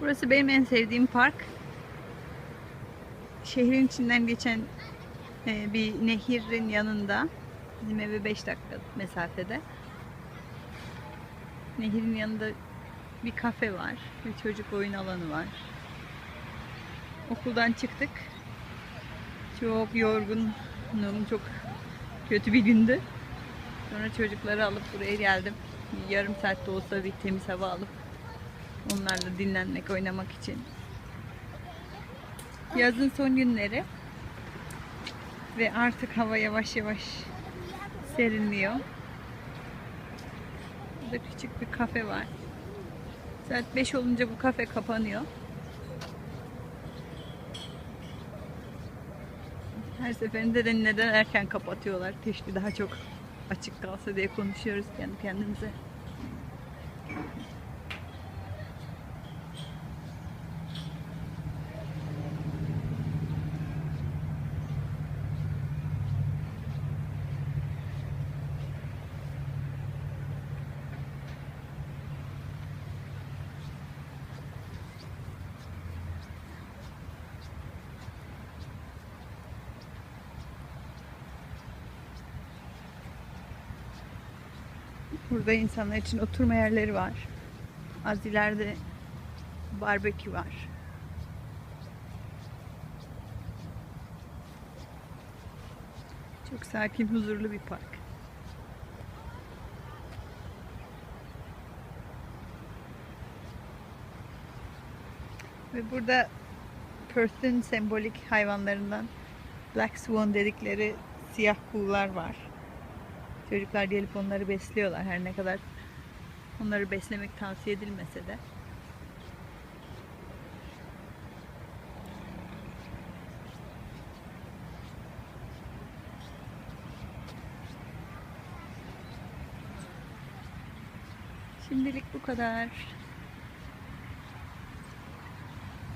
Burası benim en sevdiğim park. Şehrin içinden geçen e, bir nehirin yanında. Bizim eve 5 dakika mesafede. Nehirin yanında bir kafe var. Bir çocuk oyun alanı var. Okuldan çıktık. Çok yorgunum. Çok kötü bir gündü. Sonra çocukları alıp buraya geldim. Yarım saatte olsa bir temiz hava alıp onlarla dinlenmek, oynamak için. Yazın son günleri ve artık hava yavaş yavaş serinliyor. Burada küçük bir kafe var. Saat 5 olunca bu kafe kapanıyor. Her seferinde de neden erken kapatıyorlar? Keşke daha çok açık kalsa diye konuşuyoruz kendi kendimize. Burada insanlar için oturma yerleri var. Az ileride barbekü var. Çok sakin, huzurlu bir park. Ve burada Perth'ün sembolik hayvanlarından Black Swan dedikleri siyah kuğular var. Çocuklar gelip onları besliyorlar her ne kadar onları beslemek tavsiye edilmese de. Şimdilik bu kadar.